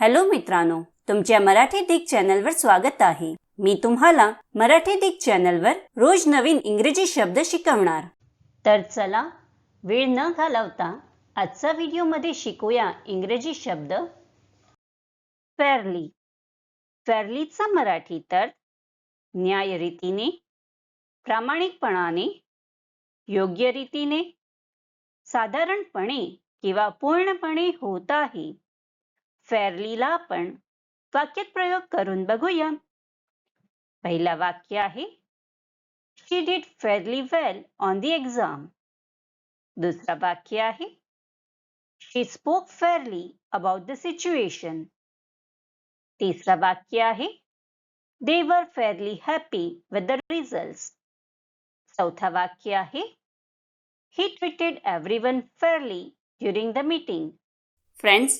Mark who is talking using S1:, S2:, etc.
S1: Hello मित्रांनो तुमच्या मराठी दिग चॅनलवर स्वागत आहे. मी तुम्हाला मराठी दिग चॅनलवर रोज नवीन इंग्रजी शब्द शिकवणार. तर चला वेळ न घालवता आजचा व्हिडिओमध्ये शिकूया इंग्रजी शब्द. फेअरली फेअरलीचा मराठी तर न्यायरीतीने प्रामाणिकपणाने योग्य रीतीने साधारणपणे किंवा पूर्णपणे होत आहे. फेअरलीला आपण वाक्यात प्रयोग करून बघूया पहिला वाक्य आहे she did fairly well on the exam दुसरा वाक्य आहे she spoke fairly about the situation तिसरा वाक्य आहे they were fairly happy with the result चौथा वाक्य आहे he treated everyone fairly during the meeting friends